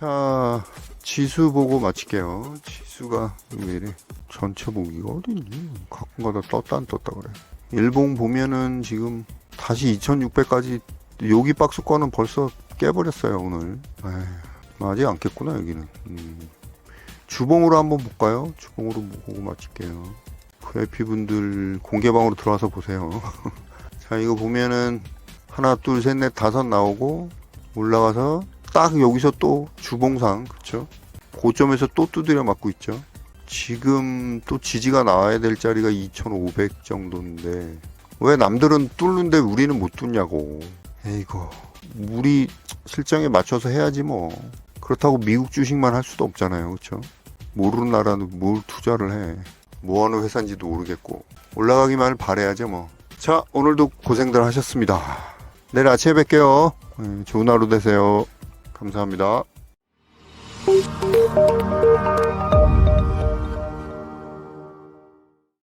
자, 지수 보고 마칠게요. 지수가 왜 이래? 전체 보기가 어딨니? 가끔 가다 떴다 안 떴다 그래. 일봉 보면은 지금 다시 2600까지 여기 박스권은 벌써 깨버렸어요 오늘. 에휴, 아직 안 깼구나 여기는. 음. 주봉으로 한번 볼까요? 주봉으로 보고 마칠게요. VIP 분들 공개방으로 들어와서 보세요. 자 이거 보면은 하나 둘 셋 넷 다섯 나오고 올라가서 딱 여기서 또 주봉상 그쵸? 고점에서 또 두드려 맞고 있죠. 지금 또 지지가 나와야 될 자리가 2500 정도인데 왜 남들은 뚫는데 우리는 못 뚫냐고. 에이고 우리 실정에 맞춰서 해야지 뭐. 그렇다고 미국 주식만 할 수도 없잖아요 그쵸? 모르는 나라는 뭘 투자를 해. 뭐하는 회사인지도 모르겠고. 올라가기만을 바래야죠 뭐 자 오늘도 고생들 하셨습니다. 내일 아침에 뵐게요. 예, 좋은 하루 되세요 감사합니다.